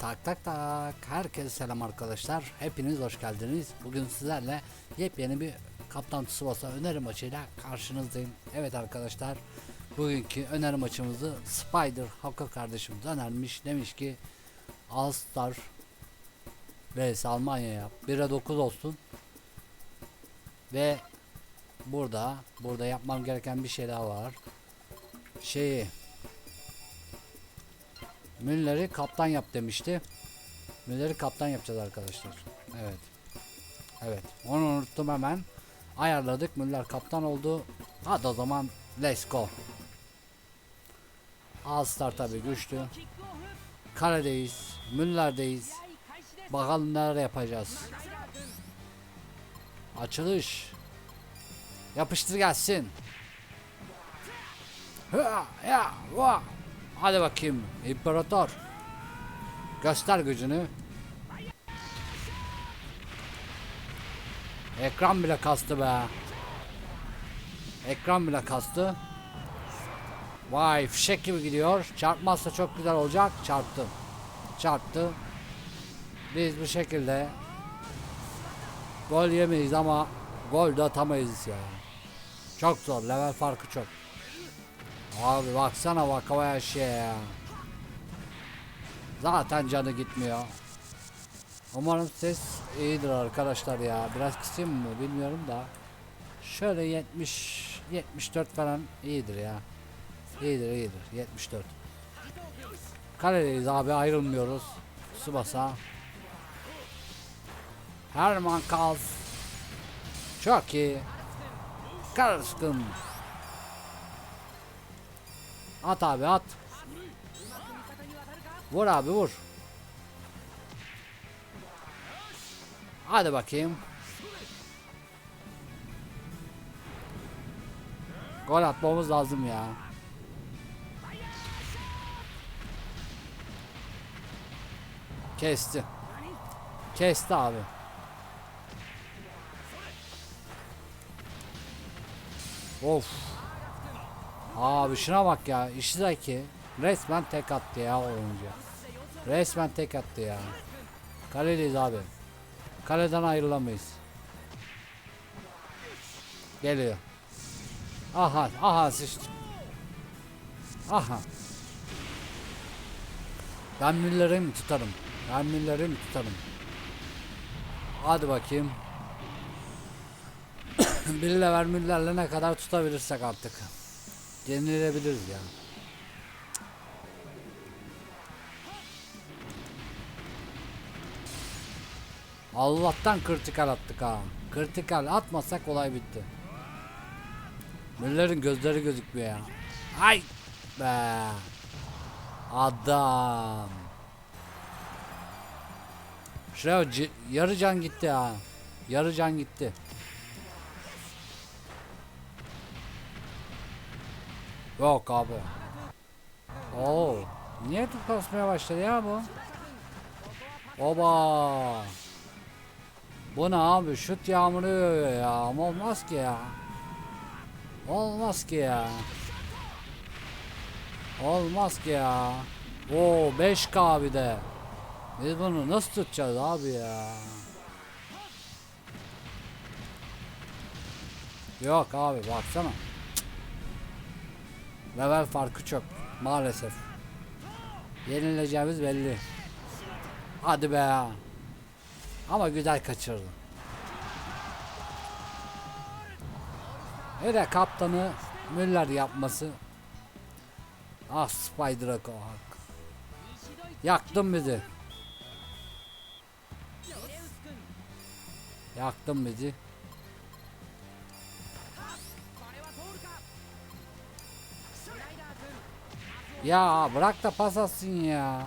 Tak tak tak. Herkese selam arkadaşlar. Hepiniz hoş geldiniz. Bugün sizlerle yepyeni bir Kaptan Tsubasa öneri maçıyla karşınızdayım. Evet arkadaşlar. Bugünkü öneri maçımızı Spider Hakkı kardeşimiz önermiş. Demiş ki All Star vs Almanya'ya 1'e 9 olsun. Ve burada burada yapmam gereken bir şey daha var. Şeyi Müller'i kaptan yap demişti. Müller'i kaptan yapacağız arkadaşlar. Evet. Evet. Onu unuttum hemen. Ayarladık. Müller kaptan oldu. Hadi o zaman let's go. All Star tabi güçlü. Kaledeyiz. Müller'deyiz. Bakalım neler yapacağız. Açılış. Yapıştır gelsin. Hıa, ya, va. Hadi bakayım İmparator. Göster gücünü. Ekran bile kastı be. Ekran bile kastı. Vay fişek gibi gidiyor. Çarpmazsa çok güzel olacak. Çarptı. Çarptı. Biz bu şekilde gol yemeyiz ama gol de atamayız ya. Çok zor. Level farkı çok. Abi baksana Wakabayashi ya. Zaten canı gitmiyor. Umarım ses iyidir arkadaşlar ya. Biraz kısayım mı bilmiyorum da. Şöyle 70 74 falan iyidir ya. İyidir iyidir 74. Kaledeyiz abi ayrılmıyoruz. Subasa. Herman Kals. Çok iyi. Karışkın. At abi at. Vur abi vur. Hadi bakayım. Gol atmamız lazım ya. Kesti. Kesti abi. Of. Abi şuna bak ya. Ishizaki resmen tek attı ya oyuncu. Resmen tek attı ya. Kaleliyiz abi. Kaleden ayrılamayız. Geliyor. Aha, aha sıçtı. Aha. Ben Müller'i mi tutarım? Ben Müller'i mi tutarım? Hadi bakayım. Bir lever Müller'le ne kadar tutabilirsek artık. Yenilebiliriz ya. Allah'tan kritikal attık ha. Kritikal atmasak olay bitti. Müller'in gözleri gözükmüyor ya. Ay be. Adam. Şuraya yarı can gitti ha. Yarı can gitti. Yok abi. Oo. Niye tut basmaya başladı ya bu? Oba. Bu ne abi? Şut yağmuru yağıyor ya. Ama olmaz ki ya. Olmaz ki ya. Olmaz ki ya. Oo 5K bir de. Biz bunu nasıl tutacağız abi ya? Yok abi baksana. Level farkı çok maalesef. Yenileceğimiz belli. Hadi be. Ama güzel kaçırdı. Hele kaptanı Müller yapması. Ah Spider'a hak. Yaktın bizi. Yaktın bizi. Ya bırak da pas atsın ya.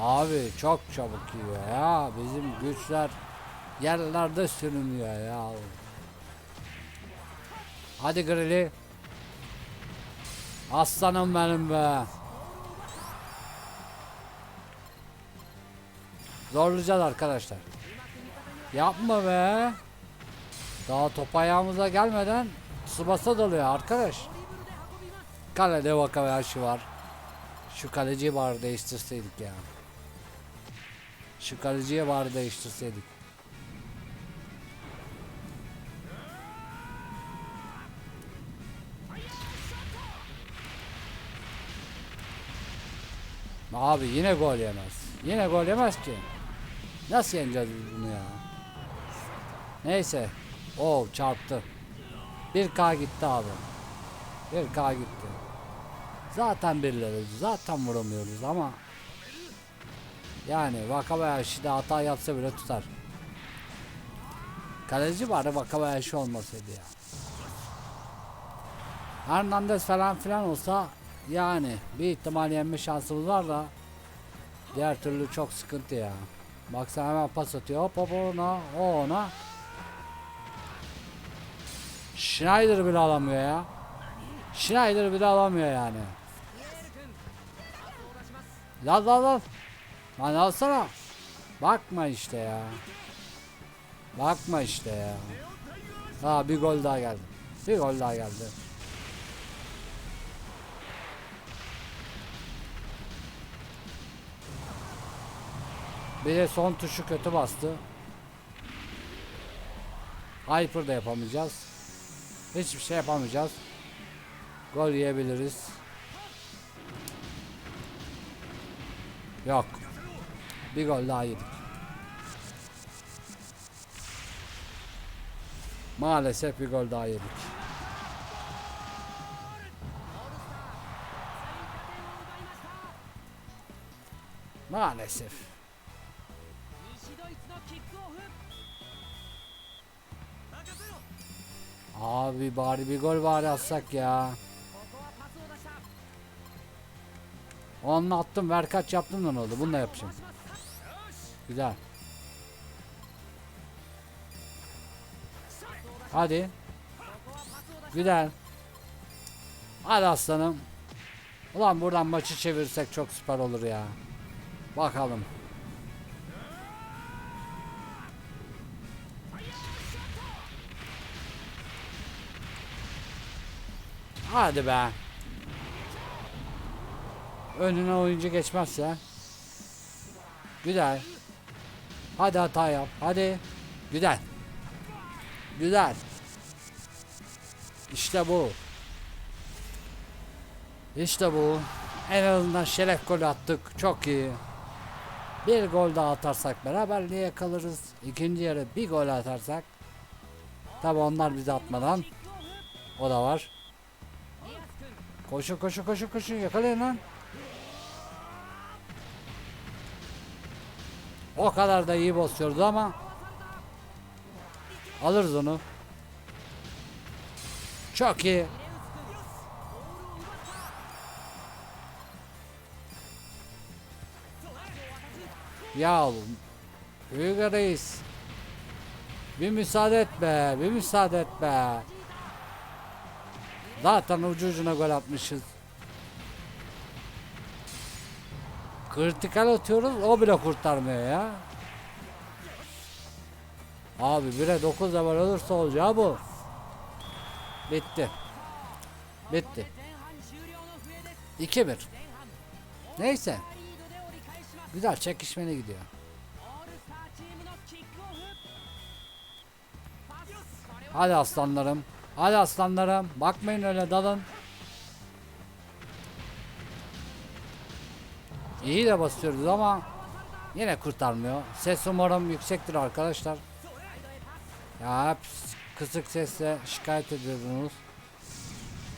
Abi çok çabuk yiyor ya. Bizim güçler yerlerde sürünüyor ya. Hadi Grilli. Aslanım benim be. Zorlayacağız arkadaşlar. Yapma be. Daha top ayağımıza gelmeden Tsubasa dalıyor arkadaş. Kalede Wakabayashi var. Şu kaleciyi bari değiştirseydik ya. Şu kaleciye bari değiştirseydik. Abi yine gol yemez. Yine gol yemez ki. Nasıl yeneceğiz bunu ya? Neyse. O çarptı. 1K gitti abi. 1K gitti. Zaten birileri zaten vuramıyoruz ama yani Wakabayashi de hata yapsa bile tutar. Kaleci bari Wakabayashi olmasaydı ya. Hernandez falan filan olsa yani bir ihtimal yenme şansımız var da diğer türlü çok sıkıntı ya. Baksana hemen pas atıyor. Hop hop ona, o ona. Schneider bile alamıyor ya. Schneider bile alamıyor yani. Lan lan lan. Lan alsana. Bakma işte ya. Bakma işte ya. Ha bir gol daha geldi. Bir gol daha geldi. Bir de son tuşu kötü bastı. Hyper da yapamayacağız. Hiçbir şey yapamayacağız. Gol yiyebiliriz. Yok. Bir gol daha yedik. Maalesef bir gol daha yedik. Maalesef. Abi bari bir gol bari atsak ya. Onunla attım ver kaç yaptım da ne oldu? Bununla yapacağım. Güzel. Hadi. Güzel. Hadi aslanım. Ulan buradan maçı çevirsek çok süper olur ya. Bakalım. Hadi be. Önüne oyuncu geçmezse. Güzel. Hadi hata yap. Hadi. Güzel. Güzel. İşte bu. İşte bu. En azından şeref golü attık. Çok iyi. Bir gol daha atarsak beraberliğe yakalırız. İkinci yarı bir gol atarsak. Tabi onlar bizi atmadan. O da var. Koşun koşun koşun koşun yakalayın lan. O kadar da iyi basıyoruz ama alırız onu. Çok iyi. Ya oğlum. Reis. Bir müsaade et be. Bir müsaade et be. Zaten ucu ucuna gol atmışız. Kritikal atıyoruz o bile kurtarmıyor ya. Abi 1'e 9 zaman olursa olacağı bu. Bitti. Bitti. 2-1. Neyse. Güzel çekişmeli gidiyor. Hadi aslanlarım. Hadi aslanlarım. Bakmayın öyle dalın. İyi de basıyoruz ama yine kurtarmıyor. Ses umarım yüksektir arkadaşlar. Ya hep kısık sesle şikayet ediyordunuz.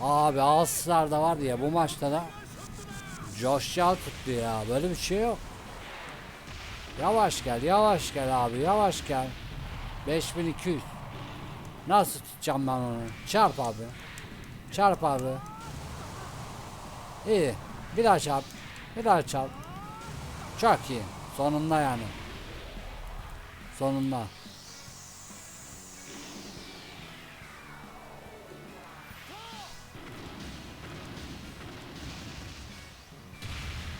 Abi Ağustoslar da var ya bu maçta da coşacağım tuttu ya. Böyle bir şey yok. Yavaş gel, yavaş gel abi, yavaş gel. 5200. Nasıl tutacağım ben onu? Çarp abi. Çarp abi. İyi. Bir daha çarp. Bir daha çarp. Çok iyi. Sonunda yani. Sonunda.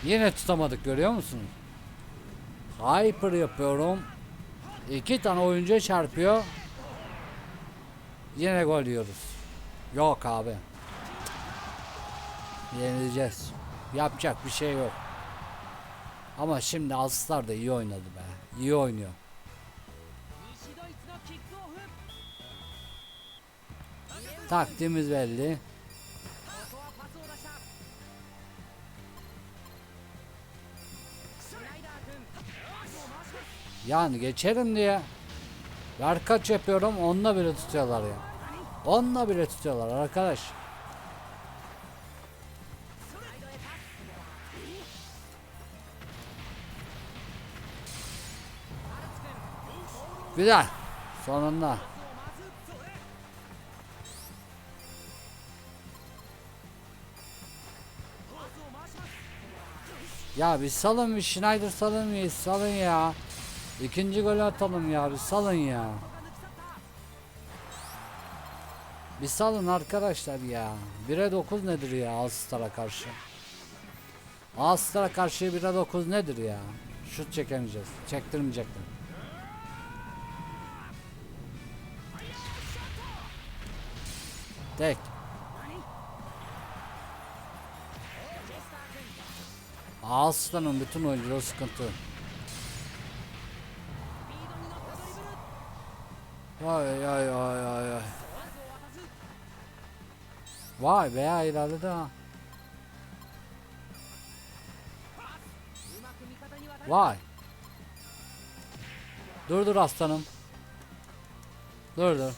Yine tutamadık görüyor musunuz? Hyper yapıyorum. İki tane oyuncu çarpıyor. Yine gol yiyoruz. Yok abi. Yenileceğiz. Yapacak bir şey yok. Ama şimdi Alstar da iyi oynadı be. İyi oynuyor. Taktiğimiz belli. Yani geçerim diye ver kaç yapıyorum onunla bile tutuyorlar ya. Yani. Onunla bile tutuyorlar arkadaş. Güzel. Sonunda. Ya bir salın bir Schneider salın bir salın ya. İkinci golü atalım ya bir salın ya. Bir salın arkadaşlar ya. 1'e 9 nedir ya Alstar'a karşı? Alstar'a karşı 1'e 9 nedir ya? Şut çekemeyeceğiz. Çektirmeyecekler. Tek. Aslanın bütün oyuncuları sıkıntı. Vay ay ay ay ay. Vay veya ilerledi ha. Vay. Dur dur aslanım. Dur dur.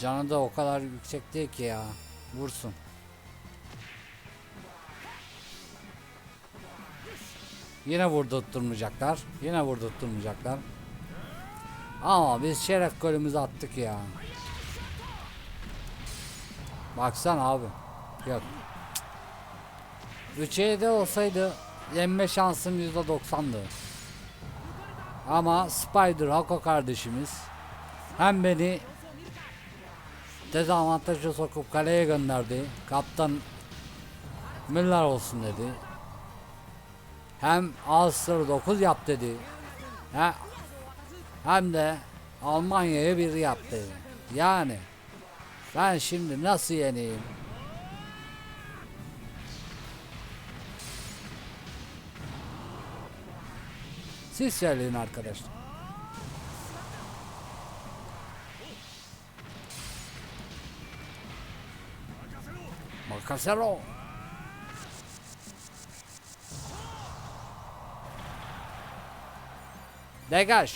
Canı da o kadar yüksek değil ki ya. Vursun. Yine vurdurtturmayacaklar. Yine vurdurtturmayacaklar. Ama biz şeref golümüzü attık ya. Baksana abi. Yok. 3'e de olsaydı yenme şansım %90'dı. Ama Spider Hako kardeşimiz hem beni dezavantaja sokup kaleye gönderdi. Kaptan Müller olsun dedi. Hem Ulster 9 yap dedi. He- Hem de Almanya'ya bir yap dedi. Yani ben şimdi nasıl yeneyim? Siz söyleyin arkadaşlar. Casero. Degaj.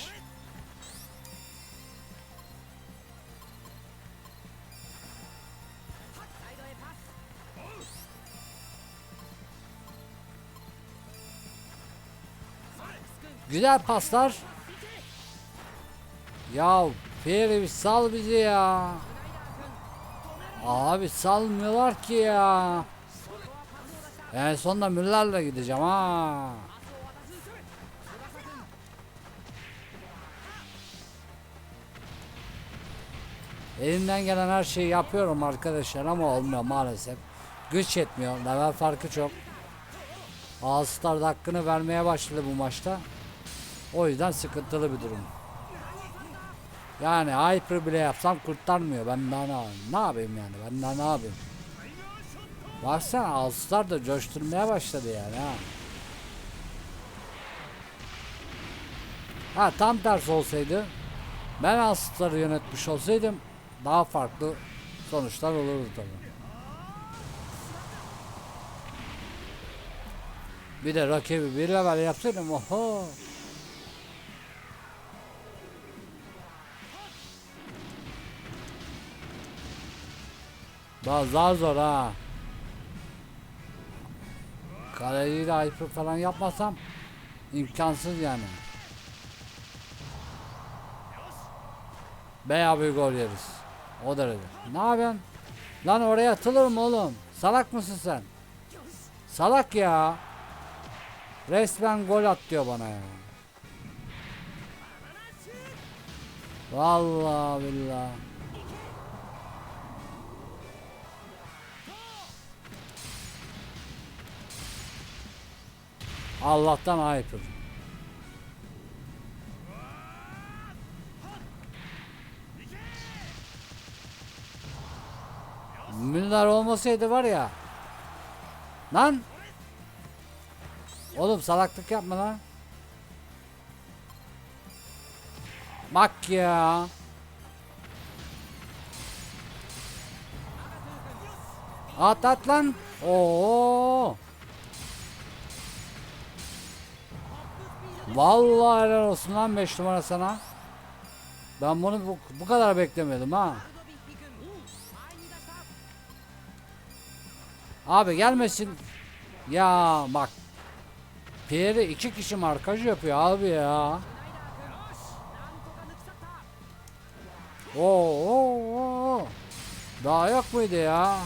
Güzel paslar. Ya Feri sal bizi ya. Abi salmıyorlar ki ya. En sonunda Müller'le gideceğim ha. Elimden gelen her şeyi yapıyorum arkadaşlar ama olmuyor maalesef. Güç yetmiyor. Level farkı çok. Da hakkını vermeye başladı bu maçta. O yüzden sıkıntılı bir durum. Yani Hyper bile yapsam kurtarmıyor. Ben daha ne, ne yapayım yani? Ben daha ne yapayım? Baksana All-Star da coşturmaya başladı yani ha. Ha tam tersi olsaydı ben All-Star'ı yönetmiş olsaydım daha farklı sonuçlar olurdu tabii. Bir de rakibi bir level yapsaydım oho. Daha daha zor ha. Kaleciyle hyper falan yapmasam imkansız yani. Veya bir gol yeriz. O derece. Ne yapıyorsun? Lan oraya atılır oğlum? Salak mısın sen? Salak ya. Resmen gol at diyor bana ya. Vallahi billahi. Allah'tan hyper. Müller olmasaydı var ya. Lan. Oğlum salaklık yapma lan. Bak ya. At at lan. Oo. Vallahi helal olsun lan 5 numara sana. Ben bunu bu, bu kadar beklemiyordum ha. Abi gelmesin. Ya bak. Pierre iki kişi markaj yapıyor abi ya. Oo, oo, oo. Daha yok muydu ya?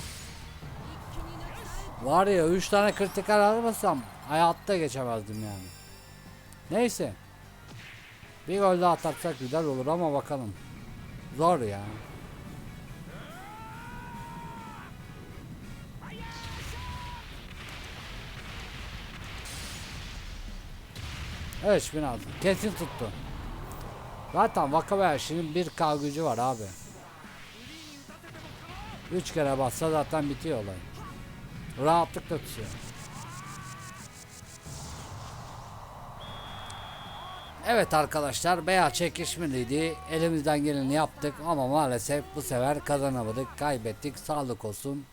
Var ya 3 tane kritikal almasam hayatta geçemezdim yani. Neyse. Bir gol daha atarsak güzel olur ama bakalım. Zor ya. Evet bin. Kesin tuttu. Zaten Vakabayashi'nin 1K gücü var abi. 3 kere bassa zaten bitiyor olay. Rahatlıkla tutuyor. Evet arkadaşlar bayağı çekişmeliydi. Elimizden geleni yaptık ama maalesef bu sefer kazanamadık. Kaybettik. Sağlık olsun.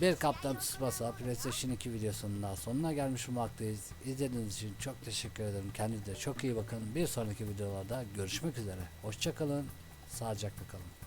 Bir kaptan tutması PlayStation 2 videosunun daha sonuna gelmiş bulunmaktayız. İzlediğiniz için çok teşekkür ederim. Kendinize çok iyi bakın. Bir sonraki videolarda görüşmek üzere. Hoşçakalın. Sağlıcakla kalın.